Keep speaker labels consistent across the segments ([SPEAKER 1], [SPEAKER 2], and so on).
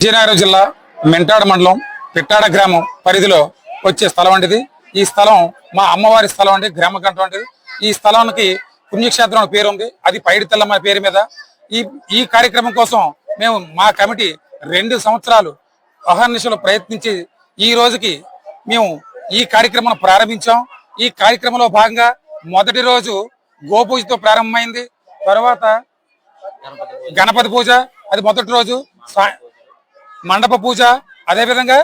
[SPEAKER 1] విజయనగరం జిల్లా మెంటాడ మండలం పిట్టాడ గ్రామం పరిధిలో వచ్చే స్థలం వంటిది ఈ స్థలం మా అమ్మవారి స్థలం అండి గ్రామ కంఠం ఈ స్థలానికి పుణ్యక్షేత్రం పేరు ఉంది అది పైడితెల్లమ్మ పేరు మీద. ఈ ఈ కార్యక్రమం కోసం మేము మా కమిటీ రెండు సంవత్సరాలు అహర్నిశలు ప్రయత్నించి ఈ రోజుకి మేము ఈ కార్యక్రమం ప్రారంభించాం. ఈ కార్యక్రమంలో భాగంగా మొదటి రోజు గోపూజతో ప్రారంభమైంది. తర్వాత గణపతి పూజ అది మొదటి రోజు మండప పూజ అదేవిధంగా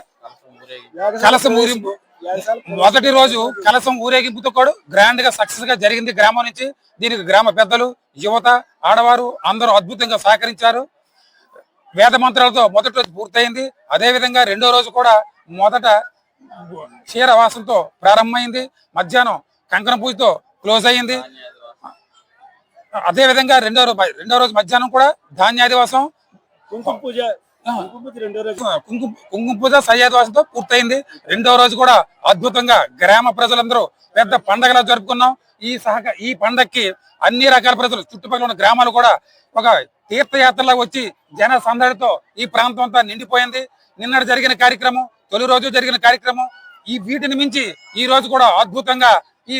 [SPEAKER 1] కలసం ఊరింపు మొదటి రోజు కలసం ఊరేగింపుతో కూడా గ్రాండ్గా సక్సెస్గా జరిగింది గ్రామం నుంచి. దీనికి గ్రామ పెద్దలు యువత ఆడవారు అందరూ అద్భుతంగా సహకరించారు. వేద మంత్రాలతో మొదటి రోజు పూర్తయింది. అదేవిధంగా రెండో రోజు కూడా మొదట క్షీరవాసంతో ప్రారంభమైంది. మధ్యాహ్నం కంకణ పూజతో క్లోజ్ అయ్యింది. అదేవిధంగా రెండో రోజు రెండో రోజు మధ్యాహ్నం కూడా ధాన్యాదివాసం
[SPEAKER 2] కుంకుమ పూజ కుంకుమ పూజ
[SPEAKER 1] కుంకుమ పూజ సయ్యాదివాసంతో పూర్తయింది. రెండో రోజు కూడా అద్భుతంగా గ్రామ ప్రజలందరూ పెద్ద పండగలా జరుపుకున్నాం. ఈ సహక ఈ పండక్కి అన్ని రకాల ప్రజలు చుట్టుపక్కల ఉన్న గ్రామాలు కూడా ఒక తీర్థయాత్రలా వచ్చి జన సందడితో ఈ ప్రాంతం అంతా నిండిపోయింది. నిన్నటి జరిగిన కార్యక్రమం తొలి రోజు జరిగిన కార్యక్రమం ఈ వీటిని మించి ఈ రోజు కూడా అద్భుతంగా ఈ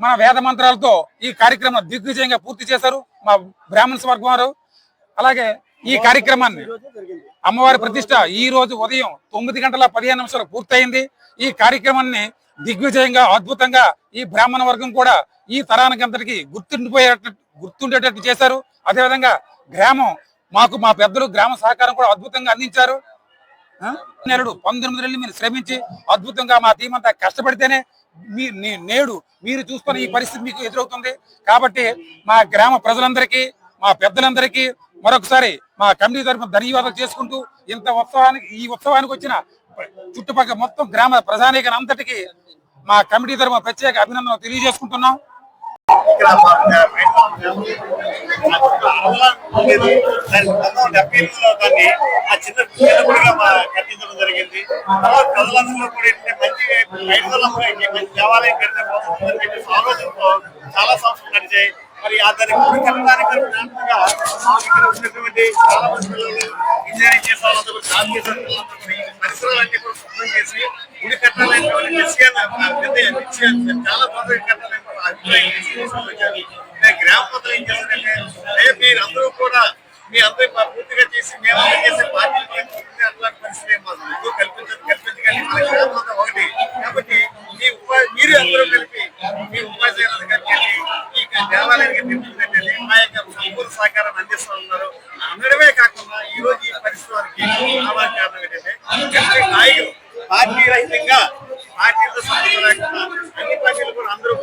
[SPEAKER 1] మన వేద మంత్రాలతో ఈ కార్యక్రమం దిగ్విజయంగా పూర్తి చేశారు మా బ్రాహ్మణ్స్ వర్గం వారు. అలాగే ఈ కార్యక్రమాన్ని అమ్మవారి ప్రతిష్ట ఈ రోజు ఉదయం తొమ్మిది గంటల పదిహేను నిమిషాలు పూర్తయింది. ఈ కార్యక్రమాన్ని దిగ్విజయంగా అద్భుతంగా ఈ బ్రాహ్మణ వర్గం కూడా ఈ తరానికంతటికి గుర్తుండిపోయేటట్టు గుర్తుండేటట్టు చేశారు. అదేవిధంగా గ్రామం మాకు మా పెద్దలు గ్రామ సహకారం కూడా అద్భుతంగా అందించారు. ఆ? నెలడు పంతొమ్మిది నెలలు మీరు శ్రమించి అద్భుతంగా మా టీం అంతా కష్టపడితేనే మీ నేడు మీరు చూసుకున్న ఈ పరిస్థితి మీకు ఎదురవుతుంది. కాబట్టి మా గ్రామ ప్రజలందరికీ మా పెద్దలందరికీ మరొకసారి మా కమిటీ తరఫున ధన్యవాదాలు చేసుకుంటూ ఇంత ఉత్సవానికి ఈ ఉత్సవానికి వచ్చిన చుట్టుపక్కల మొత్తం గ్రామ ప్రజానీకం అంతటికి మా కమిటీ తరఫున ప్రత్యేక అభినందనలు తెలియజేసుకుంటున్నాం.
[SPEAKER 3] జరిగింది. తర్వాత కూడా మంచి మంచి దేవాలయం కడితే ఆలోచనతో చాలా సంస్థలు నడిచాయి మరి ఆ దాని గుడి కట్టడానికి ఉన్నటువంటి చాలా మంది పిల్లలు ఇంజనీరింగ్ చేసే వాళ్ళందరూ కూడా జాబ్ కూడా పరిసరాలన్నీ కూడా శుభ్రం చేసి గుడి కట్టాలని చాలా తొందరగా కట్టాలని అభిప్రాయం. నేను గ్రామ ప్రజలు ఏం చేస్తారంటే "ఏ, మీరు అందరూ కూడా మీ అందరూ పూర్తిగా చేసి మేము చేసే పార్టీ అట్లాంటి పరిస్థితి మాకు ఎందుకు కల్పించదు? దేవాలయానికి నిర్మించినట్టు ఆ యొక్క సంపూర్ణ సహకారాన్ని అందిస్తూ ఉన్నారు అందడమే కాకుండా ఈ రోజు ఈ పరిస్థితికి రావడానికి కారణం ఏంటంటే నాయకులు పార్టీ రహితంగా పార్టీలతో సంబంధం లేకుండా అన్ని పార్టీలు కూడా అందరూ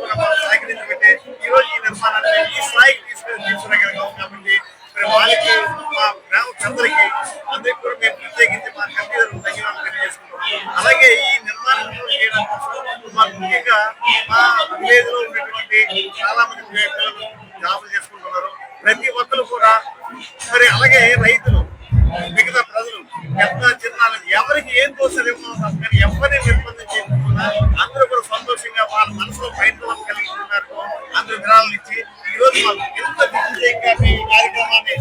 [SPEAKER 3] విలేజ్లో ఉన్నటువంటి చాలా మంది పిల్లలు జాబులు చేసుకుంటున్నారు. ప్రతి ఒక్కరు కూడా మరి అలాగే రైతులు మిగతా ప్రజలు పెద్ద చిన్న ఎవరికి ఏం దోషలేమో కానీ ఎవరిని నిర్బంధించి అందరూ కూడా సంతోషంగా వాళ్ళ మనసులో ప్రయత్నం కలిగి ఉన్నారు. అందరూ విరాళాలు ఇచ్చి ఈ రోజు మాకు ఎంత విజయంగా ఈ కార్యక్రమాన్ని